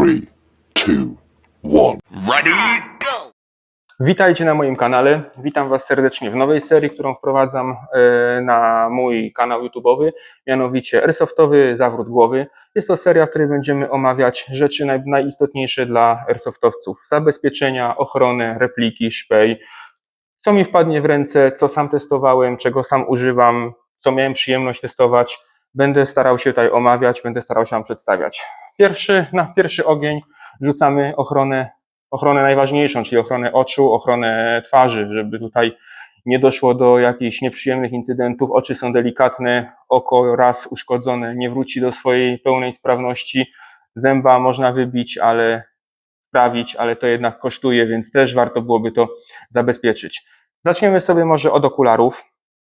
three, two, one. Ready, go! Witajcie na moim kanale. Witam Was serdecznie w nowej serii, którą wprowadzam e, na mój kanał YouTube'owy, mianowicie Airsoftowy Zawrót Głowy. Jest to seria, w której będziemy omawiać rzeczy naj, najistotniejsze dla airsoftowców. Zabezpieczenia, ochronę, repliki, szpej. Co mi wpadnie w ręce, co sam testowałem, czego sam używam, co miałem przyjemność testować. Będę starał się tutaj omawiać, będę starał się Wam przedstawiać. Pierwszy, na pierwszy ogień rzucamy ochronę ochronę najważniejszą, czyli ochronę oczu, ochronę twarzy, żeby tutaj nie doszło do jakichś nieprzyjemnych incydentów. Oczy są delikatne, oko raz uszkodzone nie wróci do swojej pełnej sprawności. Zęba można wybić, ale sprawić, ale to jednak kosztuje, więc też warto byłoby to zabezpieczyć. Zaczniemy sobie może od okularów.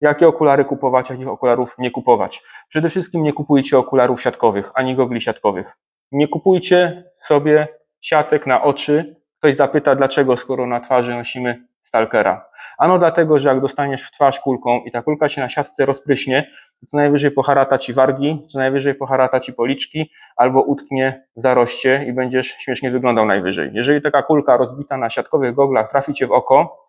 Jakie okulary kupować, jakich okularów nie kupować? Przede wszystkim nie kupujcie okularów siatkowych, ani gogli siatkowych. Nie kupujcie sobie siatek na oczy. Ktoś zapyta, dlaczego, skoro na twarzy nosimy stalkera. Ano dlatego, że jak dostaniesz w twarz kulką i ta kulka się na siatce rozpryśnie, to co najwyżej poharata ci wargi, co najwyżej poharata ci policzki, albo utknie w zaroście i będziesz śmiesznie wyglądał najwyżej. Jeżeli taka kulka rozbita na siatkowych goglach trafi cię w oko,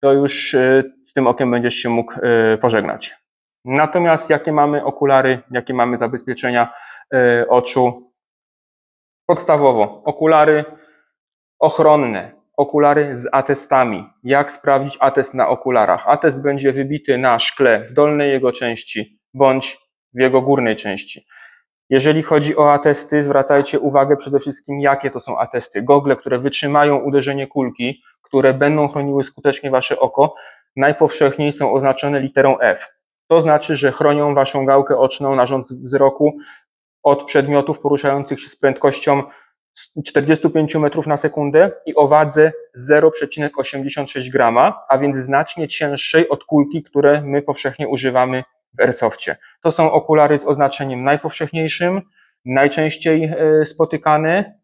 to już y, z tym okiem będziesz się mógł y, pożegnać. Natomiast jakie mamy okulary, jakie mamy zabezpieczenia y, oczu, Podstawowo okulary ochronne, okulary z atestami. Jak sprawdzić atest na okularach? Atest będzie wybity na szkle w dolnej jego części bądź w jego górnej części. Jeżeli chodzi o atesty, zwracajcie uwagę przede wszystkim, jakie to są atesty. Gogle, które wytrzymają uderzenie kulki, które będą chroniły skutecznie wasze oko, najpowszechniej są oznaczone literą F. To znaczy, że chronią waszą gałkę oczną, narząd wzroku od przedmiotów poruszających się z prędkością 45 metrów na sekundę i o wadze 0,86 grama, a więc znacznie cięższej od kulki, które my powszechnie używamy w airsoftie. To są okulary z oznaczeniem najpowszechniejszym, najczęściej e, spotykane,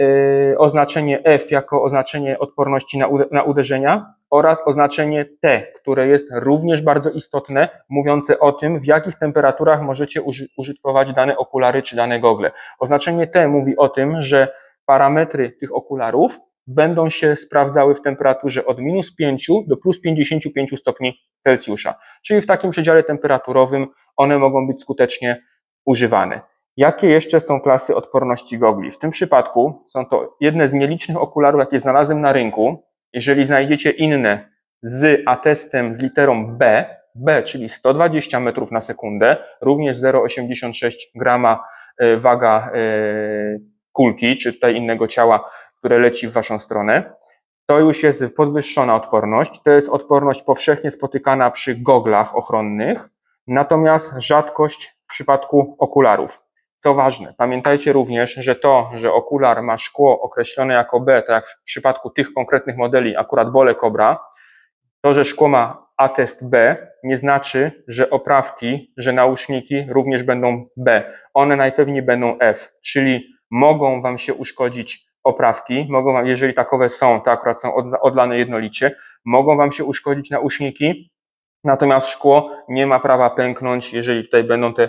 e, oznaczenie F jako oznaczenie odporności na, ude- na uderzenia oraz oznaczenie T, które jest również bardzo istotne, mówiące o tym, w jakich temperaturach możecie uży- użytkować dane okulary czy dane gogle. Oznaczenie T mówi o tym, że parametry tych okularów będą się sprawdzały w temperaturze od minus 5 do plus 55 stopni Celsjusza. Czyli w takim przedziale temperaturowym one mogą być skutecznie używane. Jakie jeszcze są klasy odporności gogli? W tym przypadku są to jedne z nielicznych okularów, jakie znalazłem na rynku. Jeżeli znajdziecie inne z atestem z literą B, B, czyli 120 metrów na sekundę, również 0,86 grama e, waga e, kulki, czy tutaj innego ciała, które leci w waszą stronę, to już jest podwyższona odporność. To jest odporność powszechnie spotykana przy goglach ochronnych, natomiast rzadkość w przypadku okularów. Co ważne, pamiętajcie również, że to, że okular ma szkło określone jako B, tak jak w przypadku tych konkretnych modeli, akurat Bole Cobra, to, że szkło ma atest B, nie znaczy, że oprawki, że nauszniki również będą B. One najpewniej będą F, czyli mogą Wam się uszkodzić oprawki, mogą Wam, jeżeli takowe są, to akurat są odla- odlane jednolicie, mogą Wam się uszkodzić nauszniki, natomiast szkło nie ma prawa pęknąć, jeżeli tutaj będą te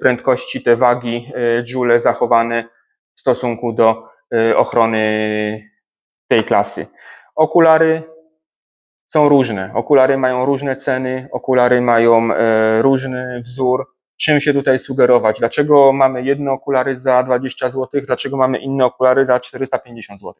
prędkości, te wagi, y, joule zachowane w stosunku do y, ochrony tej klasy. Okulary są różne. Okulary mają różne ceny, okulary mają e, różny wzór. Czym się tutaj sugerować? Dlaczego mamy jedne okulary za 20 zł, dlaczego mamy inne okulary za 450 zł?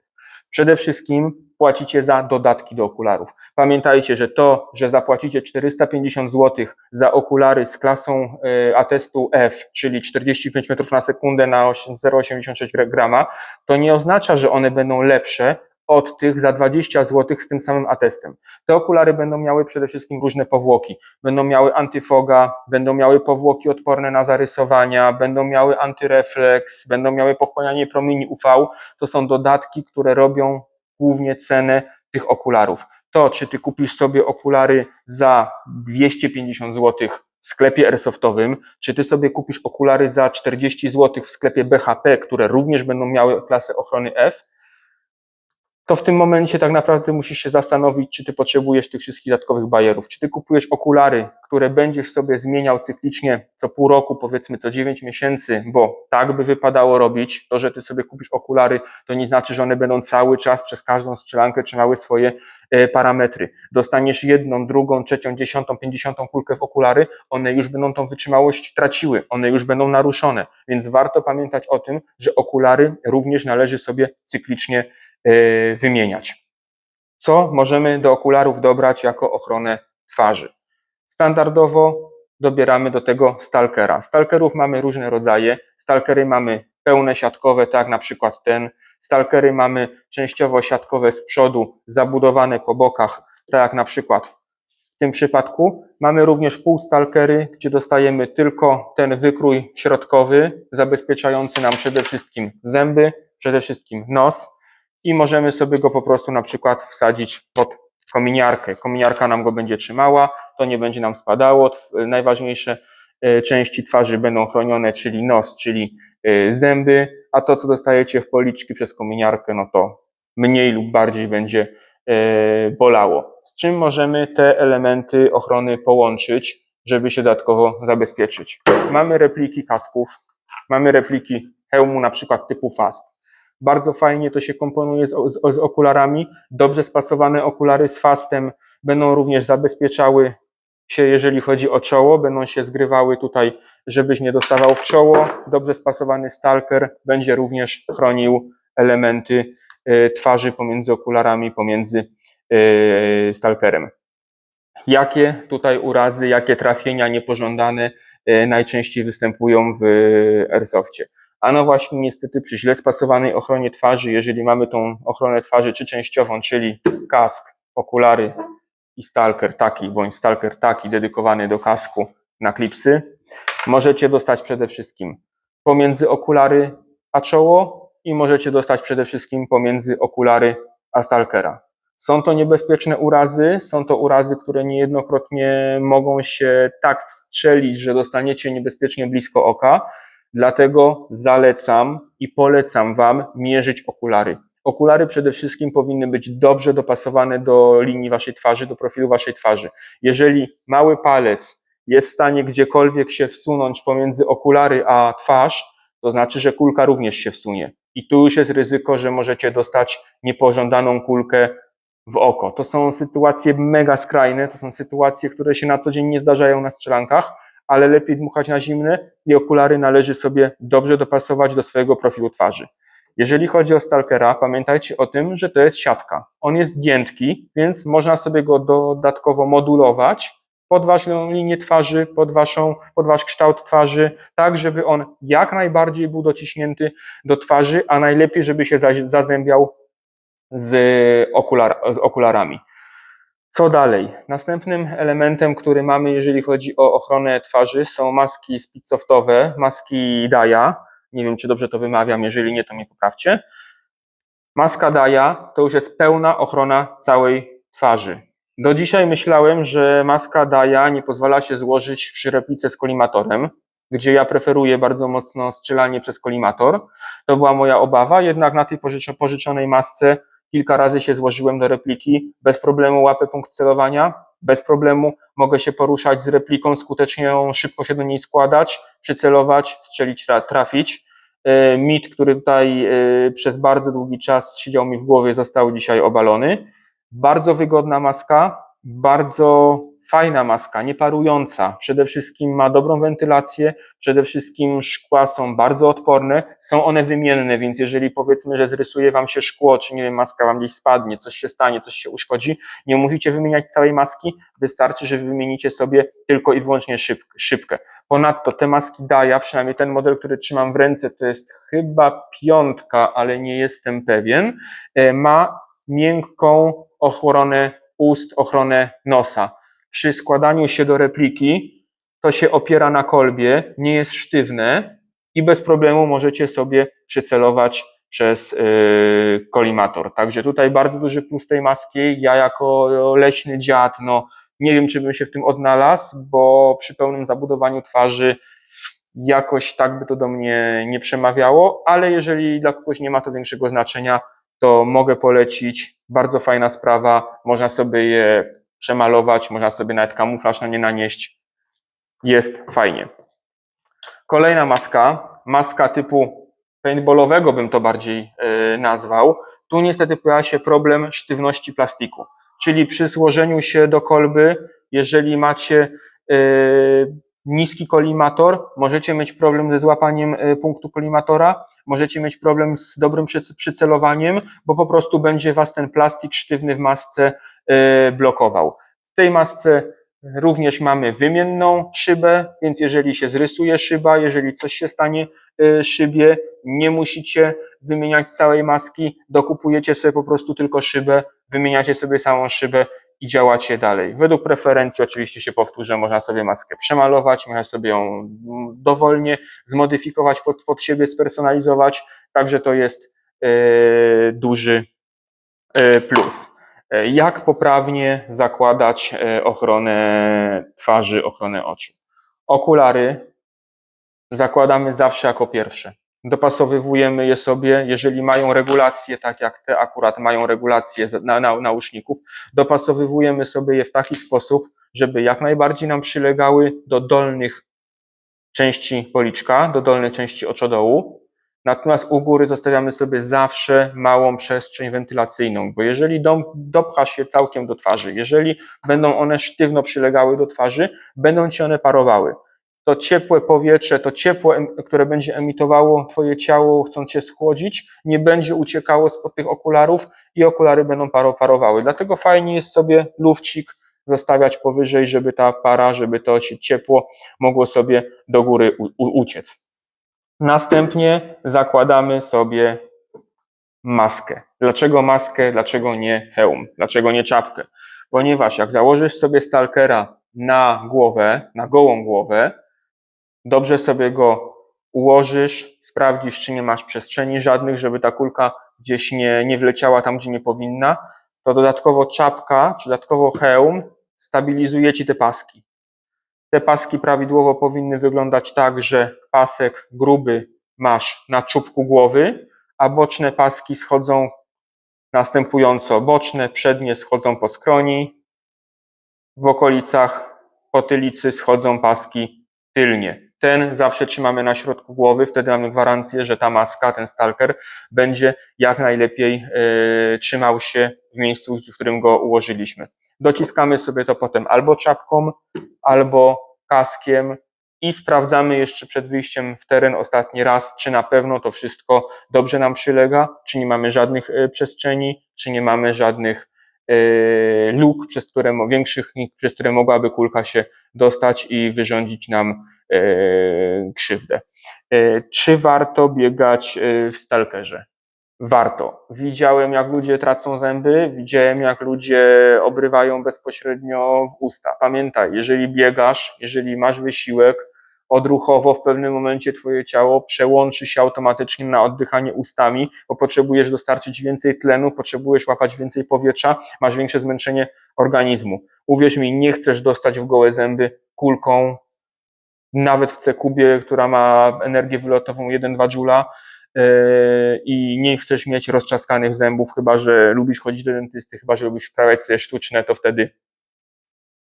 Przede wszystkim płacicie za dodatki do okularów. Pamiętajcie, że to, że zapłacicie 450 zł za okulary z klasą e, atestu F, czyli 45 metrów na sekundę na osiem- 0,86 grama, to nie oznacza, że one będą lepsze od tych za 20 zł z tym samym atestem. Te okulary będą miały przede wszystkim różne powłoki. Będą miały antyfoga, będą miały powłoki odporne na zarysowania, będą miały antyrefleks, będą miały pochłanianie promieni UV. To są dodatki, które robią głównie cenę tych okularów. To, czy ty kupisz sobie okulary za 250 zł w sklepie airsoftowym, czy ty sobie kupisz okulary za 40 zł w sklepie BHP, które również będą miały klasę ochrony F, to w tym momencie tak naprawdę musisz się zastanowić, czy ty potrzebujesz tych wszystkich dodatkowych bajerów. Czy ty kupujesz okulary, które będziesz sobie zmieniał cyklicznie co pół roku, powiedzmy co 9 miesięcy, bo tak by wypadało robić. To, że ty sobie kupisz okulary, to nie znaczy, że one będą cały czas przez każdą strzelankę trzymały swoje e, parametry. Dostaniesz jedną, drugą, trzecią, dziesiątą, pięćdziesiątą kulkę w okulary, one już będą tą wytrzymałość traciły, one już będą naruszone. Więc warto pamiętać o tym, że okulary również należy sobie cyklicznie wymieniać. Co możemy do okularów dobrać jako ochronę twarzy? Standardowo dobieramy do tego stalkera. Stalkerów mamy różne rodzaje. Stalkery mamy pełne siatkowe, tak na przykład ten. Stalkery mamy częściowo siatkowe z przodu, zabudowane po bokach, tak jak na przykład w tym przypadku. Mamy również półstalkery, gdzie dostajemy tylko ten wykrój środkowy, zabezpieczający nam przede wszystkim zęby, przede wszystkim nos i możemy sobie go po prostu na przykład wsadzić pod kominiarkę. Kominiarka nam go będzie trzymała, to nie będzie nam spadało. Najważniejsze e, części twarzy będą chronione, czyli nos, czyli e, zęby, a to, co dostajecie w policzki przez kominiarkę, no to mniej lub bardziej będzie e, bolało. Z czym możemy te elementy ochrony połączyć, żeby się dodatkowo zabezpieczyć? Mamy repliki kasków, mamy repliki hełmu na przykład typu FAST. Bardzo fajnie to się komponuje z, z, z okularami. Dobrze spasowane okulary z fastem będą również zabezpieczały się, jeżeli chodzi o czoło, będą się zgrywały tutaj, żebyś nie dostawał w czoło. Dobrze spasowany stalker będzie również chronił elementy e, twarzy pomiędzy okularami, pomiędzy e, stalkerem. Jakie tutaj urazy, jakie trafienia niepożądane e, najczęściej występują w airsoftie? A no właśnie niestety przy źle spasowanej ochronie twarzy, jeżeli mamy tą ochronę twarzy czy częściową, czyli kask, okulary i stalker taki, bądź stalker taki dedykowany do kasku na klipsy, możecie dostać przede wszystkim pomiędzy okulary a czoło i możecie dostać przede wszystkim pomiędzy okulary a stalkera. Są to niebezpieczne urazy, są to urazy, które niejednokrotnie mogą się tak wstrzelić, że dostaniecie niebezpiecznie blisko oka, Dlatego zalecam i polecam Wam mierzyć okulary. Okulary przede wszystkim powinny być dobrze dopasowane do linii Waszej twarzy, do profilu Waszej twarzy. Jeżeli mały palec jest w stanie gdziekolwiek się wsunąć pomiędzy okulary a twarz, to znaczy, że kulka również się wsunie. I tu już jest ryzyko, że możecie dostać niepożądaną kulkę w oko. To są sytuacje mega skrajne, to są sytuacje, które się na co dzień nie zdarzają na strzelankach, ale lepiej dmuchać na zimne i okulary należy sobie dobrze dopasować do swojego profilu twarzy. Jeżeli chodzi o stalkera, pamiętajcie o tym, że to jest siatka. On jest giętki, więc można sobie go dodatkowo modulować pod waszą linię twarzy, pod, waszą, pod wasz kształt twarzy, tak żeby on jak najbardziej był dociśnięty do twarzy, a najlepiej, żeby się zazębiał z, okular, z okularami. Co dalej? Następnym elementem, który mamy, jeżeli chodzi o ochronę twarzy, są maski speedsoftowe, maski Daya. Nie wiem, czy dobrze to wymawiam, jeżeli nie, to mnie poprawcie. Maska Daya to już jest pełna ochrona całej twarzy. Do dzisiaj myślałem, że maska Daya nie pozwala się złożyć przy replice z kolimatorem, gdzie ja preferuję bardzo mocno strzelanie przez kolimator. To była moja obawa, jednak na tej pożycz- pożyczonej masce kilka razy się złożyłem do repliki, bez problemu łapę punkt celowania, bez problemu mogę się poruszać z repliką, skutecznie ją szybko się do niej składać, przycelować, strzelić, tra- trafić. E, Mit, który tutaj e, przez bardzo długi czas siedział mi w głowie, został dzisiaj obalony. Bardzo wygodna maska, bardzo fajna maska, nieparująca. Przede wszystkim ma dobrą wentylację, przede wszystkim szkła są bardzo odporne, są one wymienne, więc jeżeli powiedzmy, że zrysuje wam się szkło, czy nie wiem, maska wam gdzieś spadnie, coś się stanie, coś się uszkodzi, nie musicie wymieniać całej maski, wystarczy, że wymienicie sobie tylko i wyłącznie szyb, szybkę. Ponadto te maski Daya, przynajmniej ten model, który trzymam w ręce, to jest chyba piątka, ale nie jestem pewien, e, ma miękką ochronę ust, ochronę nosa. Przy składaniu się do repliki to się opiera na kolbie, nie jest sztywne i bez problemu możecie sobie przycelować przez yy, kolimator. Także tutaj bardzo duży plus tej maski. Ja jako leśny dziad, no nie wiem, czy bym się w tym odnalazł, bo przy pełnym zabudowaniu twarzy jakoś tak by to do mnie nie przemawiało, ale jeżeli dla kogoś nie ma to większego znaczenia, to mogę polecić. Bardzo fajna sprawa. Można sobie je przemalować, można sobie nawet kamuflaż na nie nanieść. Jest fajnie. Kolejna maska, maska typu paintballowego bym to bardziej e, nazwał. Tu niestety pojawia się problem sztywności plastiku, czyli przy złożeniu się do kolby, jeżeli macie e, niski kolimator, możecie mieć problem ze złapaniem e, punktu kolimatora, możecie mieć problem z dobrym przyc- przycelowaniem, bo po prostu będzie was ten plastik sztywny w masce e, blokował. W tej masce również mamy wymienną szybę, więc jeżeli się zrysuje szyba, jeżeli coś się stanie e, szybie, nie musicie wymieniać całej maski, dokupujecie sobie po prostu tylko szybę, wymieniacie sobie samą szybę i działacie dalej. Według preferencji oczywiście się powtórzę, można sobie maskę przemalować, można sobie ją dowolnie zmodyfikować pod, pod siebie, spersonalizować, także to jest e, duży e, plus. E, Jak poprawnie zakładać ochronę twarzy, ochronę oczu? Okulary zakładamy zawsze jako pierwsze. Dopasowywujemy je sobie, jeżeli mają regulacje, tak jak te akurat mają regulacje na, na, dopasowywujemy sobie je w taki sposób, żeby jak najbardziej nam przylegały do dolnych części policzka, do dolnej części oczodołu. Natomiast u góry zostawiamy sobie zawsze małą przestrzeń wentylacyjną, bo jeżeli dom, dopchasz się całkiem do twarzy, jeżeli będą one sztywno przylegały do twarzy, będą ci one parowały to ciepłe powietrze, to ciepło, które będzie emitowało Twoje ciało, chcąc się schłodzić, nie będzie uciekało spod tych okularów i okulary będą paro- parowały. Dlatego fajnie jest sobie lufcik zostawiać powyżej, żeby ta para, żeby to ci ciepło mogło sobie do góry uciec. Następnie zakładamy sobie maskę. Dlaczego maskę? Dlaczego nie hełm? Dlaczego nie czapkę? Ponieważ jak założysz sobie stalkera na głowę, na gołą głowę, dobrze sobie go ułożysz, sprawdzisz, czy nie masz przestrzeni żadnych, żeby ta kulka gdzieś nie, nie wleciała tam, gdzie nie powinna, to dodatkowo czapka, czy dodatkowo hełm stabilizuje ci te paski. Te paski prawidłowo powinny wyglądać tak, że pasek gruby masz na czubku głowy, a boczne paski schodzą następująco. Boczne, przednie schodzą po skroni, w okolicach potylicy schodzą paski tylnie. Ten zawsze trzymamy na środku głowy, wtedy mamy gwarancję, że ta maska, ten stalker będzie jak najlepiej e, trzymał się w miejscu, w którym go ułożyliśmy. Dociskamy sobie to potem albo czapką, albo kaskiem i sprawdzamy jeszcze przed wyjściem w teren ostatni raz, czy na pewno to wszystko dobrze nam przylega, czy nie mamy żadnych e, przestrzeni, czy nie mamy żadnych e, luk, przez które, większych, przez które mogłaby kulka się dostać i wyrządzić nam krzywdę. E, Czy warto biegać e, w stalkerze? Warto. Widziałem, jak ludzie tracą zęby, widziałem, jak ludzie obrywają bezpośrednio w usta. Pamiętaj, jeżeli biegasz, jeżeli masz wysiłek, odruchowo w pewnym momencie twoje ciało przełączy się automatycznie na oddychanie ustami, bo potrzebujesz dostarczyć więcej tlenu, potrzebujesz łapać więcej powietrza, masz większe zmęczenie organizmu. Uwierz mi, nie chcesz dostać w gołe zęby kulką, nawet w C-kubie, która ma energię wylotową 1-2 joula yy, i nie chcesz mieć roztrzaskanych zębów, chyba że lubisz chodzić do dentysty, chyba że lubisz wprawiać sobie sztuczne, to wtedy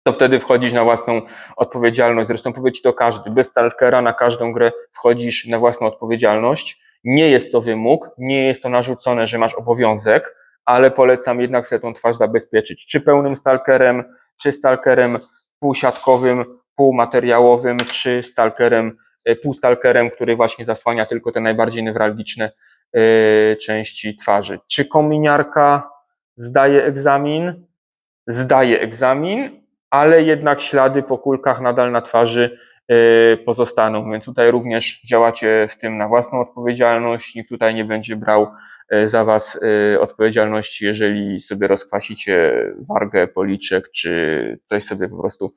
to wtedy wchodzisz na własną odpowiedzialność. Zresztą powie ci to każdy. Bez stalkera na każdą grę wchodzisz na własną odpowiedzialność. Nie jest to wymóg, nie jest to narzucone, że masz obowiązek, ale polecam jednak sobie tą twarz zabezpieczyć. Czy pełnym stalkerem, czy stalkerem półsiatkowym, półmateriałowym, czy stalkerem, e, półstalkerem, który właśnie zasłania tylko te najbardziej newralgiczne e, części twarzy. Czy kominiarka zdaje egzamin? Zdaje egzamin, ale jednak ślady po kulkach nadal na twarzy e, pozostaną, więc tutaj również działacie w tym na własną odpowiedzialność. Nikt tutaj nie będzie brał za was odpowiedzialności, jeżeli sobie rozkwasicie wargę, policzek, czy coś sobie po prostu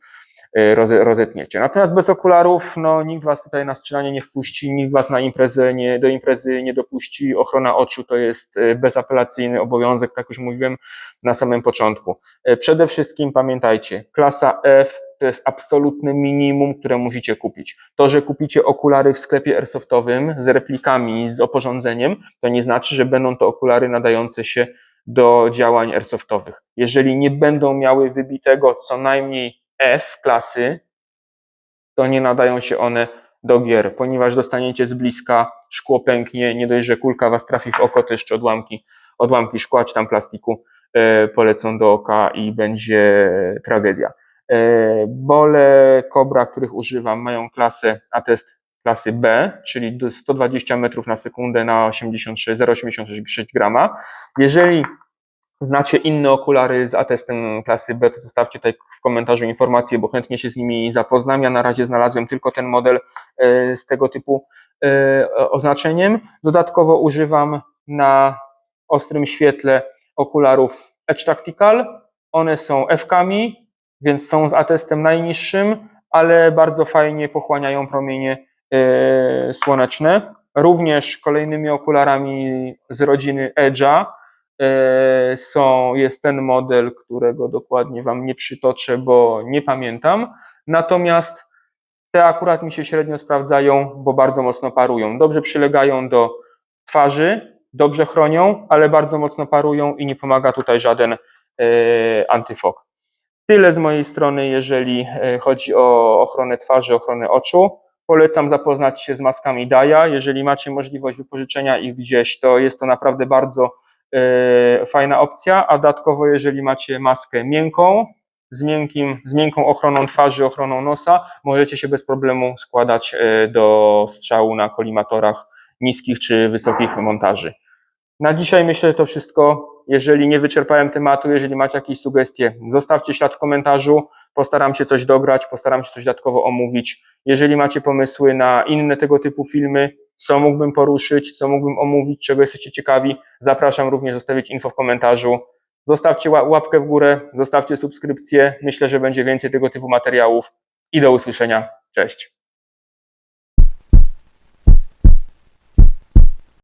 rozetniecie. Natomiast bez okularów, no nikt was tutaj na strzelanie nie wpuści, nikt was na imprezę nie, do imprezy nie dopuści. Ochrona oczu to jest e, bezapelacyjny obowiązek, tak już mówiłem na samym początku. E, Przede wszystkim pamiętajcie, klasa F to jest absolutne minimum, które musicie kupić. To, że kupicie okulary w sklepie airsoftowym z replikami, z oporządzeniem, to nie znaczy, że będą to okulary nadające się do działań airsoftowych. Jeżeli nie będą miały wybitego co najmniej F klasy, to nie nadają się one do gier, ponieważ dostaniecie z bliska, szkło pęknie, nie dość, że kulka was trafi w oko, to jeszcze odłamki, odłamki szkła czy tam plastiku e, polecą do oka i będzie tragedia. E, bole Cobra, których używam, mają klasę atest klasy B, czyli do 120 metrów na sekundę na 86, 0,86 grama. Jeżeli znacie inne okulary z atestem klasy B, to zostawcie tutaj w komentarzu informację, bo chętnie się z nimi zapoznam. Ja na razie znalazłem tylko ten model e, z tego typu e, oznaczeniem. Dodatkowo używam na ostrym świetle okularów Edge Tactical. One są F-kami, więc są z atestem najniższym, ale bardzo fajnie pochłaniają promienie e, słoneczne. Również kolejnymi okularami z rodziny Edge'a są, jest ten model, którego dokładnie Wam nie przytoczę, bo nie pamiętam. Natomiast te akurat mi się średnio sprawdzają, bo bardzo mocno parują. Dobrze przylegają do twarzy, dobrze chronią, ale bardzo mocno parują i nie pomaga tutaj żaden e, antyfok. Tyle z mojej strony, jeżeli e, chodzi o ochronę twarzy, ochronę oczu. Polecam zapoznać się z maskami Daja. Jeżeli macie możliwość wypożyczenia ich gdzieś, to jest to naprawdę bardzo e, fajna opcja. A dodatkowo, jeżeli macie maskę miękką, z, miękkim, z miękką ochroną twarzy, ochroną nosa, możecie się bez problemu składać e, do strzału na kolimatorach niskich czy wysokich montaży. Na dzisiaj myślę, że to wszystko. Jeżeli nie wyczerpałem tematu, jeżeli macie jakieś sugestie, zostawcie ślad w komentarzu. Postaram się coś dograć, postaram się coś dodatkowo omówić. Jeżeli macie pomysły na inne tego typu filmy, co mógłbym poruszyć, co mógłbym omówić, czego jesteście ciekawi, zapraszam również zostawić info w komentarzu. Zostawcie ła- łapkę w górę, zostawcie subskrypcję. Myślę, że będzie więcej tego typu materiałów. I do usłyszenia. Cześć.